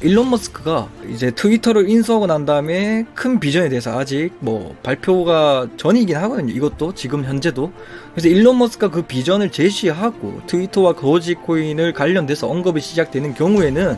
일론 머스크가 이제 트위터를 인수하고 난 다음에 큰 비전에 대해서 아직 뭐 발표가 전이긴 하거든요. 이것도 지금 현재도. 그래서 일론 머스크가 그 비전을 제시하고 트위터와 도지코인을 관련돼서 언급이 시작되는 경우에는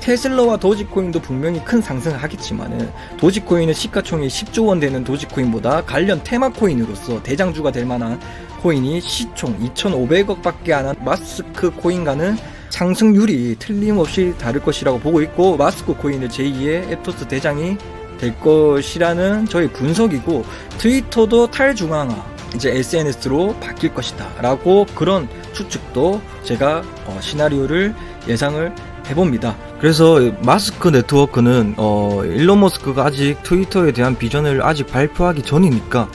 테슬라와 도지코인도 분명히 큰 상승을 하겠지만은 도지코인은 시가총액 10조 원 되는 도지코인보다 관련 테마코인으로서 대장주가 될 만한 코인이 시총 2,500억밖에 안 한 마스크 코인과는 상승률이 틀림없이 다를 것이라고 보고 있고 마스크 코인을 제2의 에토스 대장이 될 것이라는 저희 분석이고 트위터도 탈중앙화 이제 SNS로 바뀔 것이다 라고 그런 추측도 제가 어, 시나리오를 예상을 해봅니다. 그래서 마스크 네트워크는 어, 일론 머스크가 아직 트위터에 대한 비전을 아직 발표하기 전이니까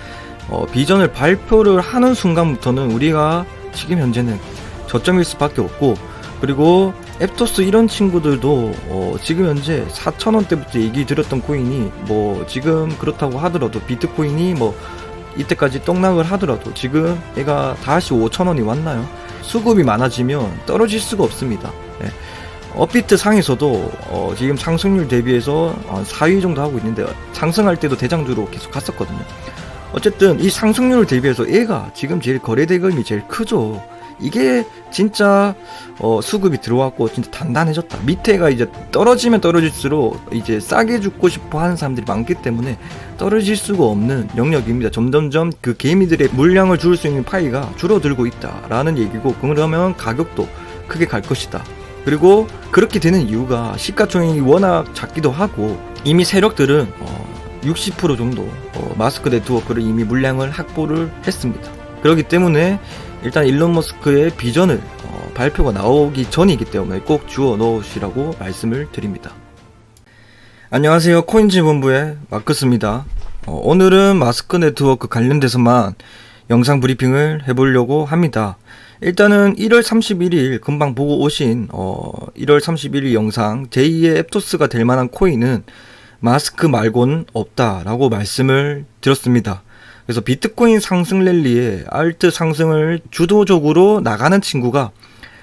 어, 비전을 발표를 하는 순간부터는 우리가 지금 현재는 저점일 수밖에 없고 그리고 앱토스 이런 친구들도 어, 지금 현재 4,000원대부터 얘기 드렸던 코인이 뭐 지금 그렇다고 하더라도 비트코인이 뭐 이때까지 떡락을 하더라도 지금 얘가 다시 5,000원이 왔나요? 수급이 많아지면 떨어질 수가 없습니다. 예. 업비트 상에서도 어, 지금 상승률 대비해서 어, 4위 정도 하고 있는데 상승할 때도 대장주로 계속 갔었거든요. 어쨌든 이 상승률을 대비해서 얘가 지금 제일 거래 대금이 제일 크죠. 이게 진짜 어, 수급이 들어왔고 진짜 단단해졌다. 밑에가 이제 떨어지면 떨어질수록 이제 싸게 죽고 싶어 하는 사람들이 많기 때문에 떨어질 수가 없는 영역입니다. 점점점 그 개미들의 물량을 줄 수 있는 파이가 줄어들고 있다라는 얘기고 그러면 가격도 크게 갈 것이다. 그리고 그렇게 되는 이유가 시가총액이 워낙 작기도 하고 이미 세력들은 어, 60% 정도 어, 마스크 네트워크를 이미 물량을 확보를 했습니다. 그렇기 때문에 일단 일론 머스크의 비전을 어, 발표가 나오기 전이기 때문에 꼭 주워 넣으시라고 말씀을 드립니다. 안녕하세요. 코인지 본부의 마크스입니다. 어, 오늘은 마스크 네트워크 관련돼서만 영상 브리핑을 해보려고 합니다. 일단은 1월 31일 금방 보고 오신 어, 1월 31일 영상 제2의 앱토스가 될 만한 코인은 마스크 말고는 없다라고 말씀을 드렸습니다. 그래서 비트코인 상승 랠리에 알트 상승을 주도적으로 나가는 친구가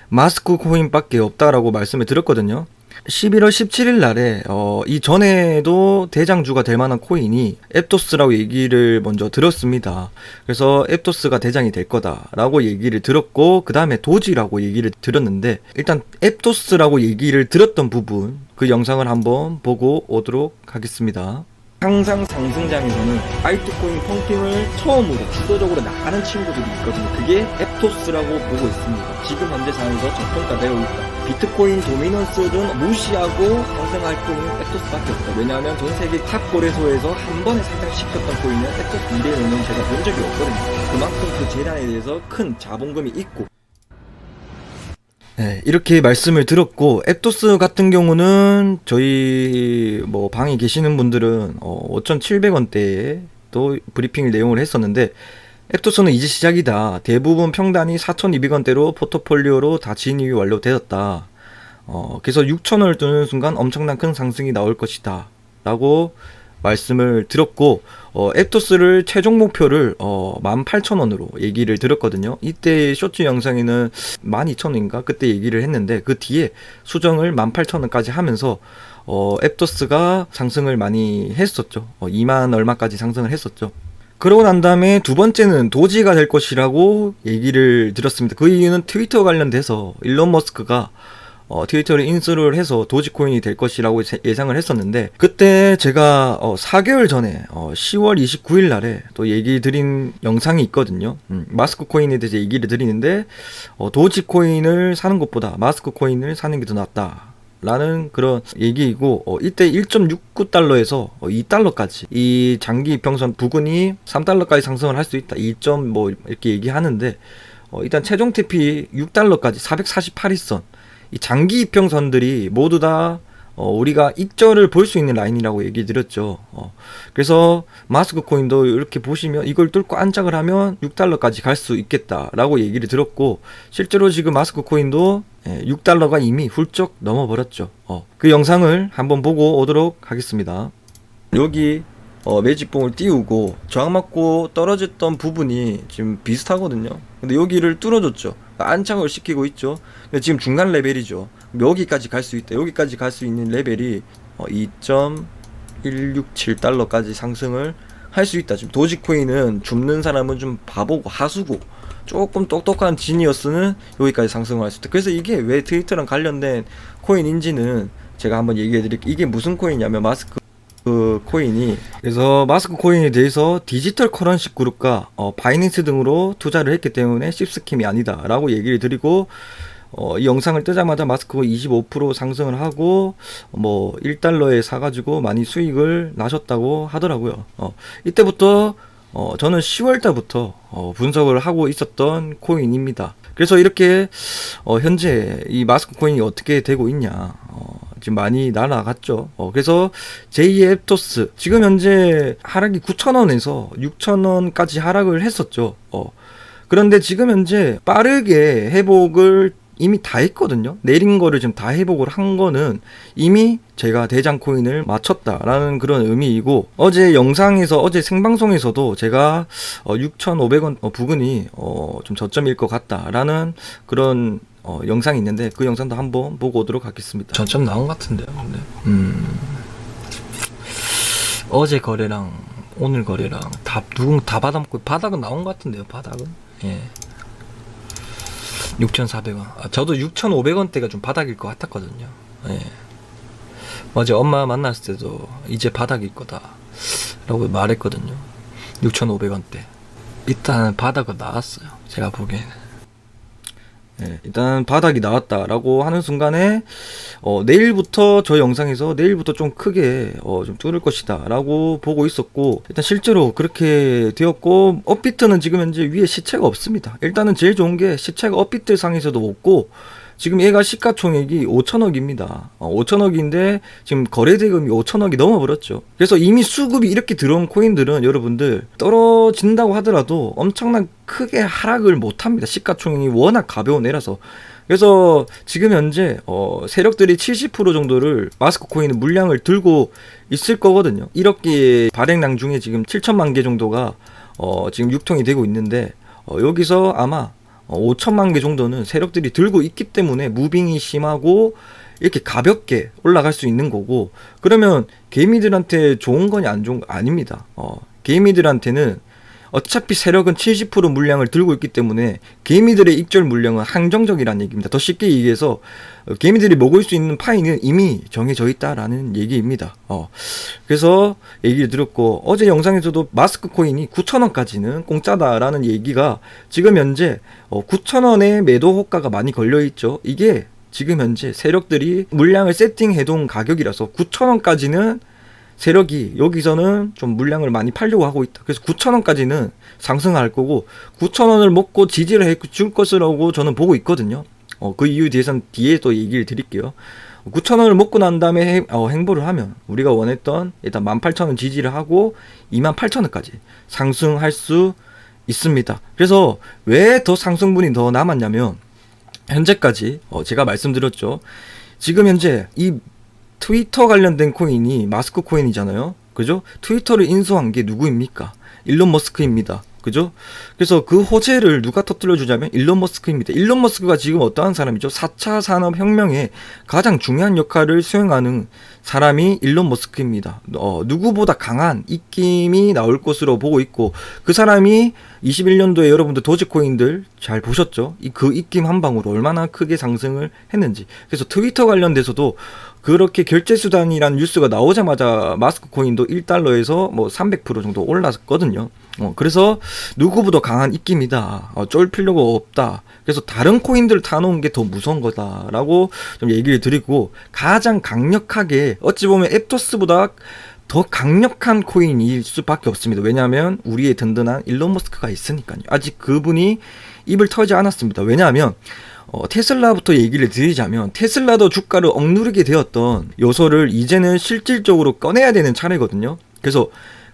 마스크 코인밖에 없다라고 말씀을 드렸거든요. 11월 17일 날에 어, 이 전에도 대장주가 될 만한 코인이 앱토스라고 얘기를 먼저 들었습니다. 그래서 앱토스가 대장이 될 거다라고 얘기를 들었고 그 다음에 도지라고 얘기를 들었는데 일단 앱토스라고 얘기를 들었던 부분 그 영상을 한번 보고 오도록 하겠습니다. 항상 상승장에서는 알트코인 펑팅을 처음으로 주도적으로 나가는 친구들이 있거든요. 그게 앱토스라고 보고 있습니다. 지금 현재 상황에서 저평가되어 있다. 비트코인 도미넌스는 무시하고 상승할 코인은 앱토스밖에 없다. 왜냐하면 전 세계 탑 거래소에서 한 번에 상장시켰던 코인은 앱토스 이래로는 제가 본 적이 없거든요. 그만큼 그 재단에 대해서 큰 자본금이 있고 네, 이렇게 말씀을 들었고 앱토스 같은 경우는 저희 뭐 방에 계시는 분들은 어, 5,700원대에 또 브리핑 내용을 했었는데 앱토스는 이제 시작이다. 대부분 평단이 4,200원대로 포트폴리오로 다 진입이 완료되었다. 어, 그래서 6,000원을 뜨는 순간 엄청난 큰 상승이 나올 것이다. 라고 말씀을 들었고 어, 앱토스를 최종 목표를 어, 18,000원으로 얘기를 들었거든요. 이때 쇼츠 영상에는 12,000원인가 그때 얘기를 했는데 그 뒤에 수정을 18,000원까지 하면서 어, 앱토스가 상승을 많이 했었죠. 어, 2만 얼마까지 상승을 했었죠. 그러고 난 다음에 두 번째는 도지가 될 것이라고 얘기를 들었습니다. 그 이유는 트위터 관련돼서 일론 머스크가 어, 트위터를 인수를 해서 도지코인이 될 것이라고 제- 예상을 했었는데 그때 제가 어, 4개월 전에 어, 10월 29일 날에 또 얘기 드린 영상이 있거든요. 음, 마스크 코인에 대해서 얘기를 드리는데 어, 도지코인을 사는 것보다 마스크 코인을 사는 게 더 낫다. 라는 그런 얘기이고 어, 이때 1.69달러에서 어, 2달러까지 이 장기 이평선 부근이 3달러까지 상승을 할 수 있다. 2점 뭐 이렇게 얘기하는데 어, 일단 최종 TP 6달러까지 448일선 이 장기 이평선들이 모두 다 어, 우리가 익절을 볼 수 있는 라인이라고 얘기 드렸죠. 어, 그래서 마스크 코인도 이렇게 보시면 이걸 뚫고 안착을 하면 6달러까지 갈 수 있겠다라고 얘기를 들었고 실제로 지금 마스크 코인도 예, 6달러가 이미 훌쩍 넘어버렸죠. 어, 그 영상을 한번 보고 오도록 하겠습니다. 여기 어, 매직봉을 띄우고 저항 맞고 떨어졌던 부분이 지금 비슷하거든요. 근데 여기를 뚫어줬죠. 안착을 시키고 있죠. 근데 지금 중간 레벨이죠. 여기까지 갈 수 있다. 여기까지 갈 수 있는 레벨이 어, 2.167달러까지 상승을 할 수 있다. 지금 도지코인은 줍는 사람은 좀 바보고 하수고 조금 똑똑한 지니어스는 여기까지 상승을 할 수 있다. 그래서 이게 왜 트위터랑 관련된 코인인지는 제가 한번 얘기해 드릴게요. 이게 무슨 코인이냐면 마스크 그 코인이 그래서 마스크 코인에 대해서 디지털 커런시 그룹과 어, 바이낸스 등으로 투자를 했기 때문에 씹스킴이 아니다라고 얘기를 드리고 어, 이 영상을 뜨자마자 마스크가 25% 상승을 하고 뭐 1달러에 사가지고 많이 수익을 나셨다고 하더라고요. 어, 이때부터 어, 저는 10월 달부터 어, 분석을 하고 있었던 코인입니다. 그래서 이렇게 어, 현재 이 마스크 코인이 어떻게 되고 있냐 어, 지금 많이 날아갔죠. 어, 그래서 제2의 앱토스 지금 현재 하락이 9,000원에서 6,000원까지 하락을 했었죠. 어, 그런데 지금 현재 빠르게 회복을 이미 다 했거든요. 내린 거를 지금 다 회복을 한 거는 이미 제가 대장 코인을 맞췄다라는 그런 의미이고 어제 영상에서 어제 생방송에서도 제가 어 6,500원 어 부근이 어좀 저점일 것 같다라는 그런 어 영상이 있는데 그 영상도 한번 보고 오도록 하겠습니다. 저점 나온 것 같은데요. 근데 음 어제 거래랑 오늘 거래랑 다 누군 다 받아먹고 바닥은 나온 것 같은데요. 바닥은 예. 6,400원. 아, 저도 6,500원대가 좀 바닥일 것 같았거든요. 예. 어제 엄마 만났을 때도 이제 바닥일 거다. 라고 말했거든요. 6,500원대. 일단 바닥은 나왔어요. 제가 보기에는. 예, 일단 바닥이 나왔다라고 하는 순간에 어, 내일부터 저 영상에서 내일부터 좀 크게 어, 좀 뚫을 것이다라고 보고 있었고 일단 실제로 그렇게 되었고 업비트는 지금 현재 위에 시체가 없습니다. 일단은 제일 좋은 게 시체가 업비트 상에서도 없고 지금 얘가 시가총액이 5천억입니다. 어, 5천억인데 지금 거래 대금이 5천억이 넘어버렸죠. 그래서 이미 수급이 이렇게 들어온 코인들은 여러분들 떨어진다고 하더라도 엄청난 크게 하락을 못합니다. 시가총액이 워낙 가벼운 애라서. 그래서 지금 현재 어, 세력들이 70% 정도를 마스크 코인의 물량을 들고 있을 거거든요. 1억 개 발행량 중에 지금 7천만 개 정도가 어, 지금 유통이 되고 있는데 어, 여기서 아마 어, 5천만 개 정도는 세력들이 들고 있기 때문에 무빙이 심하고 이렇게 가볍게 올라갈 수 있는 거고 그러면 개미들한테 좋은 안 좋은 거 아닙니다. 어, 개미들한테는 어차피 세력은 70% 물량을 들고 있기 때문에 개미들의 익절 물량은 한정적이라는 얘기입니다. 더 쉽게 얘기해서 어, 개미들이 먹을 수 있는 파이는 이미 정해져 있다라는 얘기입니다. 어, 그래서 얘기를 들었고 어제 영상에서도 마스크 코인이 9,000원까지는 공짜다라는 얘기가 지금 현재 어, 9,000원의 매도 호가가 많이 걸려 있죠. 이게 지금 현재 세력들이 물량을 세팅해둔 가격이라서 9,000원까지는 세력이 여기서는 좀 물량을 많이 팔려고 하고 있다. 그래서 9,000원까지는 상승할 거고 9,000원을 먹고 지지를 해줄 것이라고 저는 보고 있거든요. 어, 그 이유에 대해서는 뒤에 또 얘기를 드릴게요. 9,000원을 먹고 난 다음에 행, 어, 행보를 하면 우리가 원했던 일단 18,000원 지지를 하고 28,000원까지 상승할 수 있습니다. 그래서 왜 더 상승분이 더 남았냐면 현재까지 어, 제가 말씀드렸죠. 지금 현재 이 트위터 관련된 코인이 마스크 코인이잖아요. 그죠? 트위터를 인수한 게 누구입니까? 일론 머스크입니다. 그죠? 그래서 그 호재를 누가 터뜨려 주자면 일론 머스크입니다. 일론 머스크가 지금 어떠한 사람이죠? 4차 산업 혁명에 가장 중요한 역할을 수행하는 사람이 일론 머스크입니다. 어, 누구보다 강한 입김이 나올 것으로 보고 있고 그 사람이 21년도에 여러분들 도지코인들 잘 보셨죠? 이 그 입김 한 방으로 얼마나 크게 상승을 했는지. 그래서 트위터 관련돼서도 그렇게 결제 수단이란 뉴스가 나오자마자 마스크 코인도 1달러에서 뭐 300% 정도 올랐거든요. 어, 그래서 누구보다 강한 입김이다. 어, 쫄 필요가 없다. 그래서 다른 코인들을 타놓은 게 더 무서운 거다라고 좀 얘기를 드리고 가장 강력하게 어찌 보면 앱토스보다 더 강력한 코인일 수밖에 없습니다. 왜냐하면 우리의 든든한 일론 머스크가 있으니까요. 아직 그분이 입을 털지 않았습니다. 왜냐하면 어, 테슬라부터 얘기를 드리자면 테슬라도 주가를 억누르게 되었던 요소를 이제는 실질적으로 꺼내야 되는 차례거든요. 그래서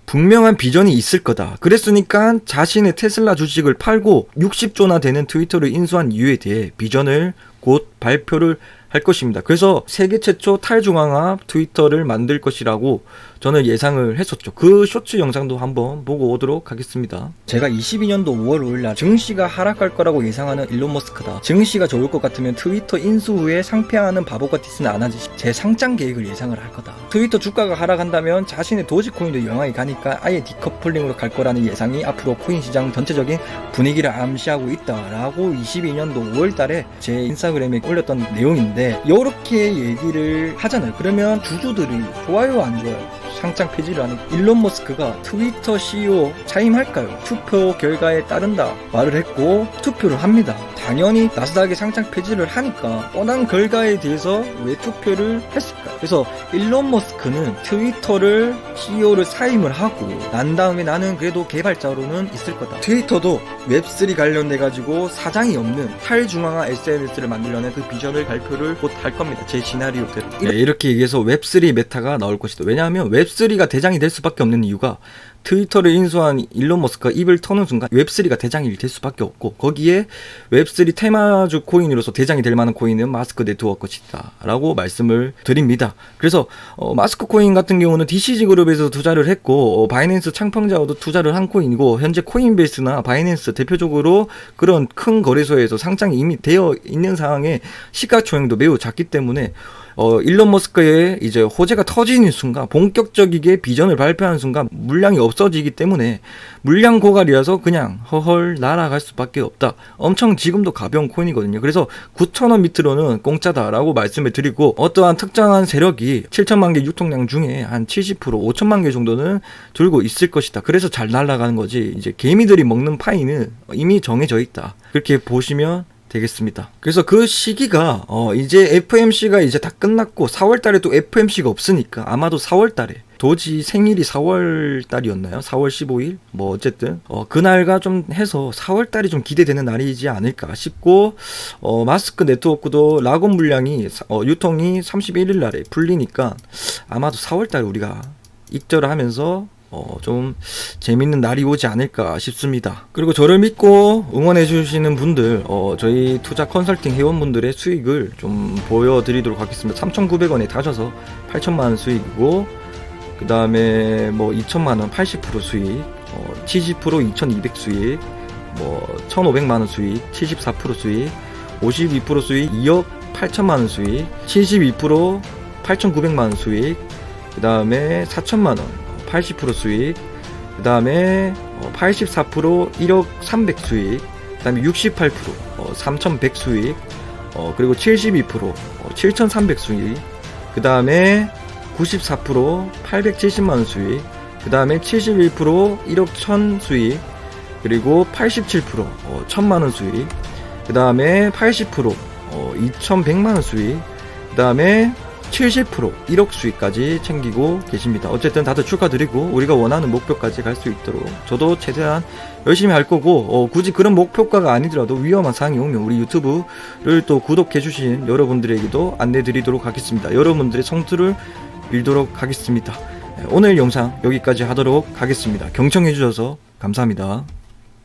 분명한 비전이 있을 거다. 그랬으니까 자신의 테슬라 주식을 팔고 60조나 되는 트위터를 인수한 이유에 대해 비전을 곧 발표를 할 것입니다. 그래서 세계 최초 탈중앙화 트위터를 만들 것이라고 저는 예상을 했었죠. 그 쇼츠 영상도 한번 보고 오도록 하겠습니다. 제가 22년도 5월 5일 날 증시가 하락할 거라고 예상하는 일론 머스크다. 증시가 좋을 것 같으면 트위터 인수 후에 상폐하는 바보가 티스는 안 하지. 제 상장 계획을 예상을 할 거다. 트위터 주가가 하락한다면 자신의 도지코인도 영향이 가니까 아예 디커플링으로 갈 거라는 예상이 앞으로 코인 시장 전체적인 분위기를 암시하고 있다라고 22년도 5월 달에 제 인스타그램에 올렸던 내용인데 이렇게 얘기를 하잖아요. 그러면 주주들이 좋아요 안 좋아요? 상장 폐지를 하는 일론 머스크가 트위터 CEO 차임할까요? 투표 결과에 따른다 말을 했고 투표를 합니다. 당연히 나스닥의 상장 폐지를 하니까 뻔한 결과에 대해서 왜 투표를 했을까? 그래서 일론 머스크는 트위터를 CEO를 사임을 하고 난 다음에 나는 그래도 개발자로는 있을 거다. 트위터도 웹3 관련돼 가지고 사장이 없는 탈중앙화 SNS를 만들려는 그 비전을 발표를 곧 할 겁니다. 제 시나리오대로. 네, 이렇게 얘기해서 웹3 메타가 나올 것이다. 왜냐하면 웹 3가 대장이 될 수밖에 없는 이유가 트위터를 인수한 일론 머스크가 입을 터는 순간 웹3가 대장이 될 수밖에 없고 거기에 웹3 테마주 코인으로서 대장이 될 만한 코인은 마스크 네트워크 것이다 라고 말씀을 드립니다. 그래서 어, 마스크 코인 같은 경우는 DCG 그룹에서 투자를 했고 어, 바이낸스 창평자도 투자를 한 코인이고 현재 코인베이스나 바이낸스 대표적으로 그런 큰 거래소에서 상장이 이미 되어 있는 상황에 시가총액도 매우 작기 때문에 어, 일론 머스크의 이제 호재가 터지는 순간, 본격적이게 비전을 발표하는 순간, 물량이 없어지기 때문에, 물량 고갈이라서 그냥 허헐 날아갈 수밖에 없다. 엄청 지금도 가벼운 코인이거든요. 그래서 9,000원 밑으로는 공짜다라고 말씀을 드리고, 어떠한 특정한 세력이 7천만 개 유통량 중에 한 70%, 5천만 개 정도는 들고 있을 것이다. 그래서 잘 날아가는 거지. 이제 개미들이 먹는 파이는 이미 정해져 있다. 그렇게 보시면 되겠습니다. 그래서 그 시기가 어 이제 FMC가 이제 다 끝났고 4월 달에 또 FMC가 없으니까 아마도 4월 달에 도지 생일이 4월 달이었나요? 4월 15일? 뭐 어쨌든 어 그날과 좀 해서 4월 달이 좀 기대되는 날이지 않을까 싶고 어 마스크 네트워크도 락온 물량이 사- 어 유통이 31일 날에 풀리니까 아마도 4월 달에 우리가 익절을 하면서 어, 좀 재밌는 날이 오지 않을까 싶습니다. 그리고 저를 믿고 응원해 주시는 분들, 어, 저희 투자 컨설팅 회원분들의 수익을 좀 보여드리도록 하겠습니다. 3,900원에 다셔서 8천만 원 수익이고, 그 다음에 뭐 2천만 원 80% 수익, 어, 70% 2,200 수익, 뭐 1,500만 원 수익, 74% 수익, 52% 수익, 2억 8천만 원 수익, 72% 8,900만 원 수익, 그 다음에 4천만 원 80% 수익, 그 다음에 84% 1억 300 수익, 그 다음에 68% 어, 3,100 수익, 어, 그리고 72% 어, 7,300 수익, 그 다음에 94% 870만원 수익, 그 다음에 71% 1억 1000 수익, 그리고 87% 어, 1000만원 수익, 그 다음에 80% 어, 2100만원 수익, 그 다음에 70% 1억 수익까지 챙기고 계십니다. 어쨌든 다들 축하드리고 우리가 원하는 목표까지 갈 수 있도록 저도 최대한 열심히 할 거고 어, 굳이 그런 목표가가 아니더라도 위험한 사항이 오면 우리 유튜브를 또 구독해 주신 여러분들에게도 안내 드리도록 하겠습니다. 여러분들의 성투를 빌도록 하겠습니다. 네, 오늘 영상 여기까지 하도록 하겠습니다. 경청해 주셔서 감사합니다.